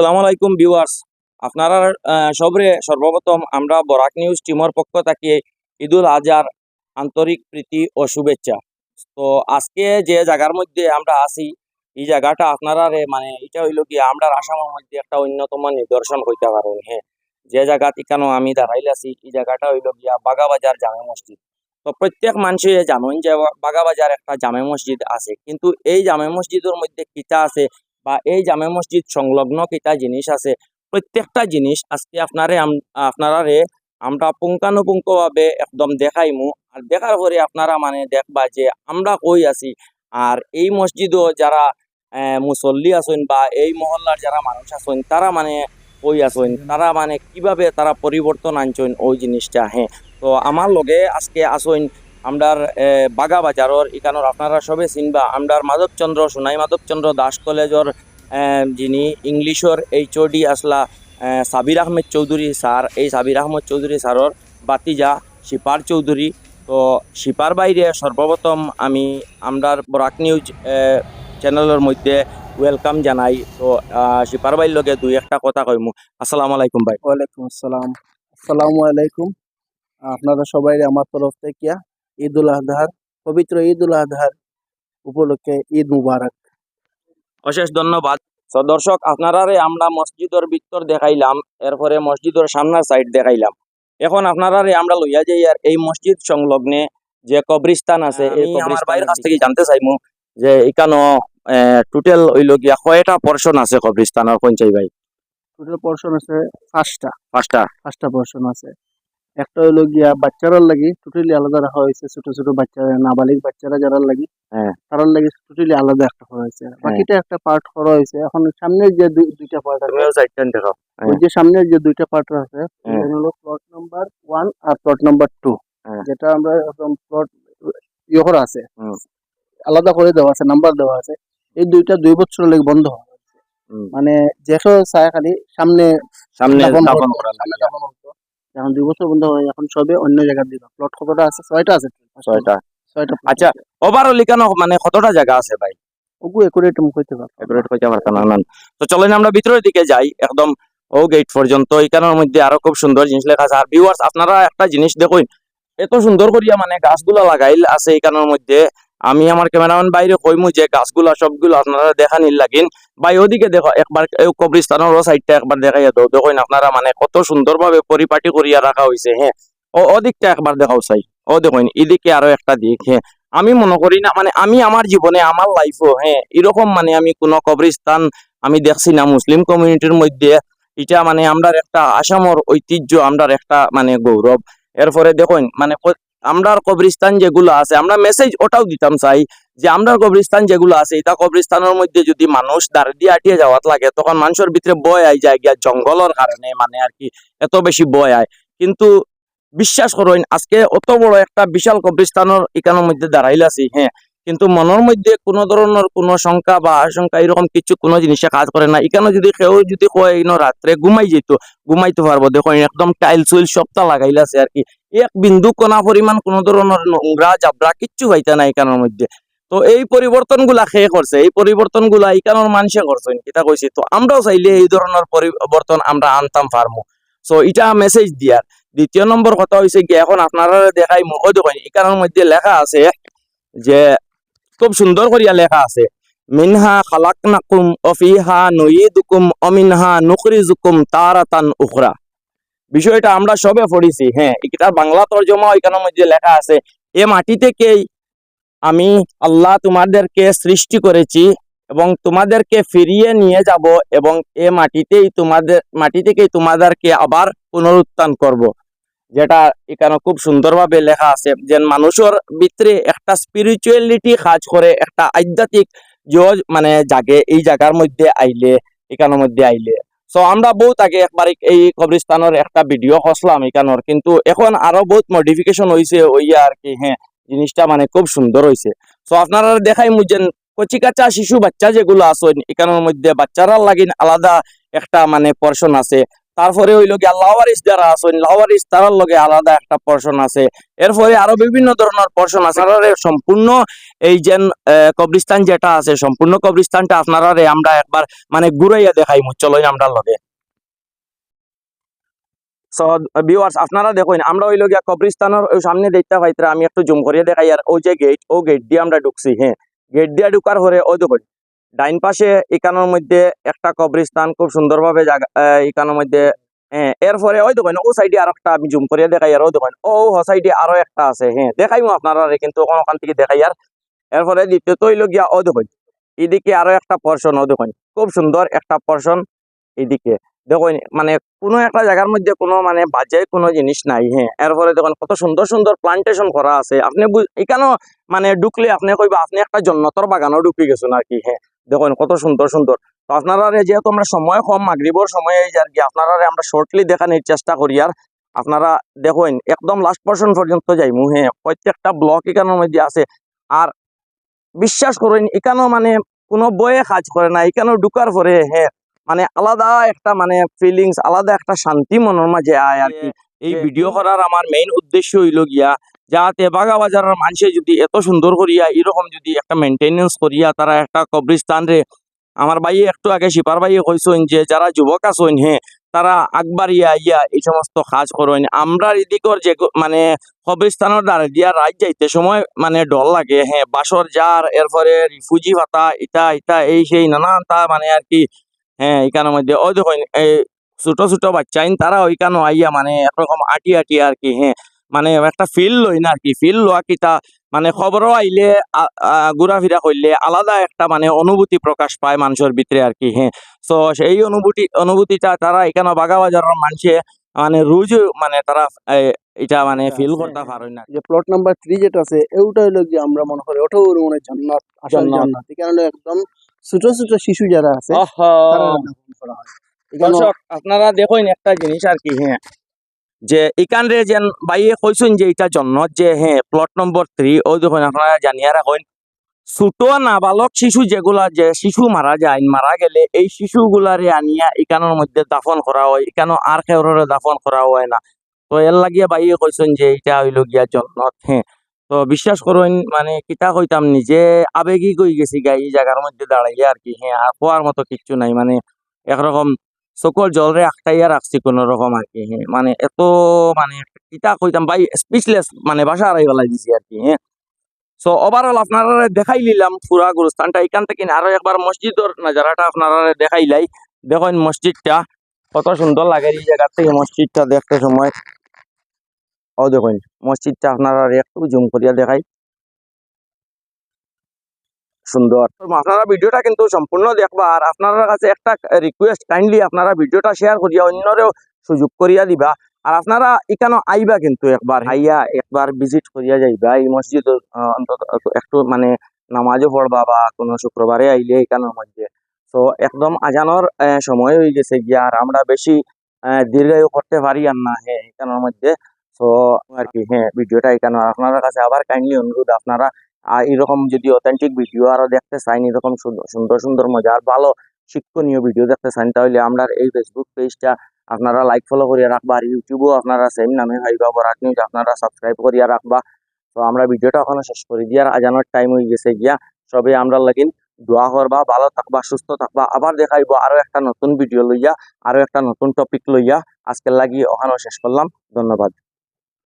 আসসালামু আলাইকুম ভিউয়ার্স। আপনারা সবরে সর্বপ্রথম আমরা বরাক নিউজ টিমের পক্ষ থেকে ঈদুল আজহার আন্তরিক প্রীতি ও শুভেচ্ছা। তো আজকে যে জায়গার মধ্যে আমরা আছি, এই জায়গাটা আপনারা মানে এটা হইল কি, আমরা আসামের মধ্যে একটা অন্যতম নিদর্শন হইতে পারেন হ্যাঁ। যে জায়গা ঠিকানো আমি দাঁড়াইল আছি, এই জায়গাটা হইল গিয়া বাগাবাজার জামে মসজিদ। তো প্রত্যেক মানুষে জানেন যে বাগাবাজার একটা জামে মসজিদ আছে, কিন্তু এই জামে মসজিদের মধ্যে কিতা আছে বা এই জামে মসজিদ সংলগ্ন কিতা জিনিস আছে, প্রত্যেকটা জিনিস আজকে আপনারে আপনারারে আমরা পুঙ্খানুপুঙ্খভাবে একদম দেখাইমু আর দেখার পরে আপনারা মানে দেখবা যে আমরা কই আছি। আর এই মসজিদও যারা মুসল্লি আছেন বা এই মহল্লার যারা মানুষ আছেন, তারা মানে কই আছেন? তারা মানে কীভাবে তারা পরিবর্তন আনছেন ওই জিনিসটা হ্যাঁ। তো আমার লগে আজকে আসেন আমরার বাগা বাজারর এখানোর আপনারা সবে চিনবা, আমরার মাধবচন্দ্র, সোনাই মাধবচন্দ্র দাস কলেজর যিনি ইংলিশর এইচ ডি আসলা সাবির আহমেদ চৌধুরী স্যার, এই সাবির আহমেদ চৌধুরী স্যারর বাতিজা শিপার চৌধুরী। তো শিপার বাইরে সর্বপ্রথম আমি আমরার বরাক নিউজ চ্যানেলের মধ্যে ওয়েলকাম জানাই। তো শিপার বাইর লগে দুই একটা কথা কইমু। আসসালামু আলাইকুম ভাই। ওয়ালাইকুম আসসালাম। আসসালামু আলাইকুম। আপনারা সবাই আমার তরফ থেকে ঈদ উল আজহার পবিত্র ঈদ উল আজহার উপলক্ষে ঈদ মুবারক। অশেষ ধন্যবাদ। দর্শক আপনারারে আমরা মসজিদের ভিতর দেখাইলাম এরপরে মসজিদের সামনের সাইড দেখাইলাম। এখন আপনারারে আমরা লইয়া যাই আর এই মসজিদ সংলগ্নে যে কবরিস্তান আছে এই বাইরের কাছ থেকে জানতে চাইমু যে এখানো টোটাল হইল গিয়া কয়টা পর্ষণ আছে কবরিস্তানের পঞ্চাই ভাই? টোটাল পোর্শন আছে পাঁচটা। পাঁচটা। পাঁচটা পোর্শন আছে। একটা হলো গিয়া বাচ্চারা লাগি টোটালি আলাদা রাখা হয়েছে ছোট ছোট বাচ্চারা নাবালিক বাচ্চারা যারা লাগি হ্যাঁ। তারার লাগি টোটালি আলাদা একটা করা হয়েছে বাকিটা একটা পার্ট করা হয়েছে এখন সামনের যে দুই- দুইটা পার্ট আছে দেখো ওই যে সামনের যে দুইটা পার্ট আছে হ্যাঁ। হলো প্লট নাম্বার ওয়ান আর প্লট নাম্বার টু হ্যাঁ। যেটা আমরা একদম প্লট ইয়ে করা আছে আলাদা করে দেওয়া আছে নাম্বার দেওয়া আছে এই দুইটা দুই বছর লেগে বন্ধ হয় হুম। মানে যেসব চায় খালি সামনে সামনে এখন দুই বছর বন্ধ হয় এখন সবে অন্য জায়গার দিকে প্লট কতটা আছে? ছয়টা আছে। ছয়টা। ছয়টা আচ্ছা। ওভারঅল এখানে মানে কতটা জায়গা আছে ভাই? ওগু একুরেট হইতে একুরেট কইতে না। তো চলেন আমরা ভিতরের দিকে যাই একদম ও গেট পর্যন্ত। এখানের মধ্যে আরও খুব সুন্দর জিনিস লেখা আছে। আর ভিউয়ার্স আপনারা একটা জিনিস দেখুন এত সুন্দর করিয়া মানে গাছগুলা লাগাইল আছে এখানের মধ্যে। আমি আমার ক্যামেরাম্যান বাইরে কইমু যে গাছগুলা সবগুলো আপনারা দেখা নিল লাগিন। ভাই, ওদিকে দেখো, একবার কবরিস্তানের সাইডটা একবার দেখাইয়া দাও দেখুন আপনারা মানে কত সুন্দরভাবে পরিপাটি করিয়া রাখা হয়েছে হ্যাঁ। ও, ওদিকটা একবার দেখাও চাই ও, দেখুন, এদিকে আরও একটা দিক হ্যাঁ। আমি মনে করি না মানে আমি আমার জীবনে, আমার লাইফও হ্যাঁ এরকম মানে আমি কোনো কবরস্থান আমি দেখছি না। মুসলিম কমিউনিটির মধ্যে এটা মানে আমরার একটা আসামর ঐতিহ্য, আমরার একটা মানে গৌরব। এরপরে দেখুন মানে ক- আমরার কবরস্থান যেগুলো আছে, আমরা মেসেজ ওটাও দিতাম চাই। যে আমরার কবরস্থান যেগুলো আছে, এটা কবরস্থানের মধ্যে যদি মানুষ দাঁড় দিয়ে আটিয়ে যাওয়াত লাগে, তখন মানুষের ভিতরে বয় আই যায় গিয়া জঙ্গলের কারণে মানে আর কি, এত বেশি বয় আয়। কিন্তু বিশ্বাস করেন, আজকে অত বড় একটা বিশাল কবরস্থানের এখানের মধ্যে দাঁড়াইল আছি হ্যাঁ। কিন্তু মনের মধ্যে কোনো ধরনের কোনো শঙ্কা বা আশঙ্কা এরকম কিছু কোনো জিনিসে কাজ করে না। এখানে যদি কেউ যদি কয় রাত্রে ঘুমাই যেত, ঘুমাইতে পারব দেখো একদম টাইল সুইল সবটা লাগাইল আছে আর কি। এক বিন্দু কোনা পরিমাণ কোনো ধরনের নোংরা, জাবরা কিচ্ছু পাইতে না এখানের মধ্যে। তো এই পরিবর্তনগুলা খেয়ে করছে? এই পরিবর্তনগুলা এখানোর মানুষে করছেন কিতা কইছি, তো আমরাও চাইলে এই ধরনের পরিবর্তন আমরা আনতাম পারমু। সো এটা মেসেজ দিয়ার। দ্বিতীয় নম্বর কথা হয়েছে কি, এখন আপনারা দেখাই মুখ দেখেন এখানের মধ্যে লেখা আছে যে, খুব সুন্দর করিয়া লেখা আছে, মিনহা খালাক খালাকনাকুম অফিহা নুইদুকুম অমিনহা নুখরিজুকুম তারাতান উখরা। বিষয়টা আমরা সবে পড়েছি হ্যাঁ। এটা বাংলা তর্জমা এখানের মধ্যে লেখা আছে, এ মাটি থেকেই আমি আল্লাহ তোমাদেরকে সৃষ্টি করেছি এবং তোমাদেরকে ফিরিয়ে নিয়ে যাব এবং এ মাটিতেই তোমাদের, মাটি থেকেই তোমাদেরকে আবার পুনরুত্থান করব। যেটা এখানে খুব সুন্দরভাবে লেখা আছে যে মানুষের ভিতরে একটা স্পিরিচুয়ালিটি কাজ করে, একটা আধ্যাত্মিক জোর মানে জাগে, এই জায়গার মধ্যে আইলে, এখানের মধ্যে আইলে। সো আমরা বহুত আগে একবার এই কবরস্থানের একটা ভিডিও হসলাম এখানোর, কিন্তু এখন আরও বহুত মডিফিকেশন হয়েছে ওই আর কি হ্যাঁ। জিনিসটা মানে খুব সুন্দর হয়েছে সো আপনারা দেখাই মুজেন কচি কাঁচা শিশু বাচ্চা যেগুলো আছে, এখানের মধ্যে বাচ্চারা লাগিন আলাদা একটা মানে পর্ষণ আছে। তারপরে হইল গিয়া লাওয়ারিস যারা আছেন লাওয়ারিস তারার লগে আলাদা একটা পোর্শন আছে। এরপরে আরও বিভিন্ন ধরনের পোর্শন আছে। সম্পূর্ণ এই যে কবরিস্তান যেটা আছে, সম্পূর্ণ কবরিস্তানটা আপনারা আমরা একবার মানে ঘুরাইয়া দেখাই চলো আমরা লগে। সো ভিউয়ার্স আপনারা দেখুন, আমরা হইল গিয়া কবরিস্তানের ওই সামনে দেখতে পাইতরা, আমি একটু জুম করিয়ে দেখাই, আর ওই যে গেট ও গেট দিয়ে আমরা ঢুকছি হ্যাঁ। গেট দিয়ে ঢুকার পরে ওই দেখুন, ডাইন পাশে এখানোর মধ্যে একটা কবরিস্তান খুব সুন্দরভাবে জায়গা এখানোর মধ্যে হ্যাঁ এরপরে ওই দেখুন, ও সাইডে আর একটা আমি জুম করিয়ে দেখাই, আর ও দেখুন, ও ও সাইডে আরও একটা আছে হ্যাঁ দেখাইমু আপনারা, কিন্তু ওখান থেকে দেখাই, আর এরপরে দ্বিতীয়ত হইল গিয়া, ও দেখুন, এদিকে আরও একটা পোর্শন ও দেখুন, খুব সুন্দর একটা পোর্শন এদিকে। দেখুন মানে কোনো একটা জায়গার মধ্যে কোনো মানে বাজে কোনো জিনিস নাই হ্যাঁ। এরপরে দেখুন, কত সুন্দর সুন্দর প্লান্টেশন করা আছে। আপনি এখানেও মানে ঢুকলে আপনি কইবা, আপনি একটা জন্নতর বাগানও ঢুকে গেছেন আর কি হ্যাঁ। দেখুন, কত সুন্দর সুন্দর। তো আপনারা যেহেতু আমরা সময় কম, মাগরিবর সময় আর কি আপনারা আমরা শর্টলি দেখানোর চেষ্টা করি আর আপনারা দেখুন, একদম লাস্ট পার্সন পর্যন্ত যাইমু হ্যাঁ। প্রত্যেকটা ব্লক এখানের মধ্যে আছে। আর বিশ্বাস করেন, এখানেও মানে কোনো বয়ে কাজ করে না, এখানেও ঢুকার পরে হ্যাঁ মানে আলাদা একটা মানে ফিলিংস আলাদা একটা শান্তি মনের মাঝে আয় আর কি। এই ভিডিও করার আমার মেইন উদ্দেশ্য হইল গিয়া যাতে বাগা বাজারের মানুষে যদি এত সুন্দর করিয়া এরকম যদি একটা মেনটেনেন্স করিয়া তারা একটা কবরিস্তান রে। আমার ভাইয়ে একটু আগে শিপার ভাইয়ে কইসেন যে যারা যুবক আছেন হ্যাঁ তারা আকবারিয়া ইয়া এই সমস্ত কাজ করেন। আমরা এদিকর যে মানে কবরিস্তানের দ্বারা দিয়া রাত যাইতে সময় মানে ডর লাগে হ্যাঁ বাসর যার এরপরে রিফুজি ভাতা ইটা ইটা এই সেই নানান তা মানে আর কি হ্যাঁ এখানের মধ্যে। ওই দেখুন, এই ছোট ছোট বাচ্চা তারা ওইখানে আইয়া মানে একরকম আটি আটি আর কি হ্যাঁ মানে একটা ফিল লই না আর কি ফিল লওয়া কিতা মানে খবরও আইলে ঘোরাফেরা করলে আলাদা একটা মানে অনুভূতি প্রকাশ পায় মানুষের ভিতরে আর কি হ্যাঁ। সো সেই অনুভূতি, অনুভূতিটা তারা এখানে বাগাবাজারের মানুষে মানে রোজ মানে তারা এটা মানে ফিল আচ্ছা, করতে হ্যাঁ। পারেন না। যে প্লট নাম্বার থ্রি যেটা আছে ওটা হলো যে আমরা মনে করি ওটাও মনে জান্নাত আসল জান্নাত। এখানে একদম ছোট ছোট শিশু যারা আছে হয়। দর্শক আপনারা দেখুন একটা জিনিস আর কি হ্যাঁ। যে এখানে যেন বাইয়ে কইছেন যে এটা জন্য যে হ্যাঁ প্লট নম্বর থ্রি ওই দেখুন আপনারা জানিয়া রাখুন ছোট নাবালক শিশু যেগুলা যে শিশু মারা যায় মারা গেলে, এই শিশুগুলারে আনিয়া এখানের মধ্যে দাফন করা হয় এখানে আর কেউরে দাফন করা হয় না। তো এর লাগিয়ে বাইয়ে কইছেন যে এটা হইল গিয়া জন্নত হ্যাঁ তো বিশ্বাস করুন মানে কিতা কইতাম নিজে আবেগী কই গেছি গা, এই জায়গার মধ্যে দাঁড়াইয়া আর কি হ্যাঁ আর কোয়ার মতো কিচ্ছু নাই মানে একরকম সকল জলরে আখটাইয়া রাখছি কোনো রকম আর কি হ্যাঁ মানে এত মানে কিতা কইতাম ভাই স্পিচলেস মানে বাসা হারাই ফেলাই দিছি আর কি হ্যাঁ সো ওভারঅল আপনারা দেখাই নিলাম পুরা গুরুস্থানটা। এখান থেকে আরও একবার মসজিদের নাজারাটা আপনারা দেখাইলাই দেখেন মসজিদটা, কত সুন্দর লাগে এই জায়গা থেকে মসজিদটা দেখতে সময়। ও দেখুন, মসজিদটা আপনারা একটু জুম করিয়া দেখাই। সুন্দর। আপনারা ভিডিওটা কিন্তু সম্পূর্ণ দেখবা, আর আপনার কাছে একটা রিকোয়েস্ট কাইন্ডলি আপনারা ভিডিওটা শেয়ার করিয়া অন্যরেও সুযোগ করিয়া দিবা। আর আপনারা এখানে আইবা কিন্তু একবার হাইয়া একবার ভিজিট করিয়া যাইবা। এই মসজিদ অন্তত একটু মানে নামাজও পড়বা বা কোনো শুক্রবারে আইলে এখানের মধ্যে তো একদম আজানোর সময় হয়ে গেছে গিয়া আর আমরা বেশি দীর্ঘায়ু করতে পারি আর না হ্যাঁ এখানের মধ্যে তো আর কি হ্যাঁ ভিডিওটা এখানে আর আপনার কাছে আবার কাইন্ডলি অনুরোধ, আপনারা আর এরকম যদি অথেন্টিক ভিডিও আরও দেখতে চান, এরকম সুন্দর সুন্দর সুন্দর মজার, ভালো, শিক্ষণীয় ভিডিও দেখতে চান, তাহলে আমরা এই ফেসবুক পেজটা আপনারা লাইক ফলো করিয়া রাখবা। আর ইউটিউবও আপনারা সেম নামে হাইবা বরাক নিউজ আপনারা সাবস্ক্রাইব করিয়া রাখবা। তো আমরা ভিডিওটা ওখানে শেষ করে। আর আজানোর টাইম হয়ে গেছে গিয়া। সবে আমরা লাগিন দোয়া করবা, ভালো থাকবা, সুস্থ থাকবা। আবার দেখাইব আরও একটা নতুন ভিডিও লইয়া আরও একটা নতুন টপিক লইয়া। আজকের লাগিয়ে ওখানেও শেষ করলাম। ধন্যবাদ।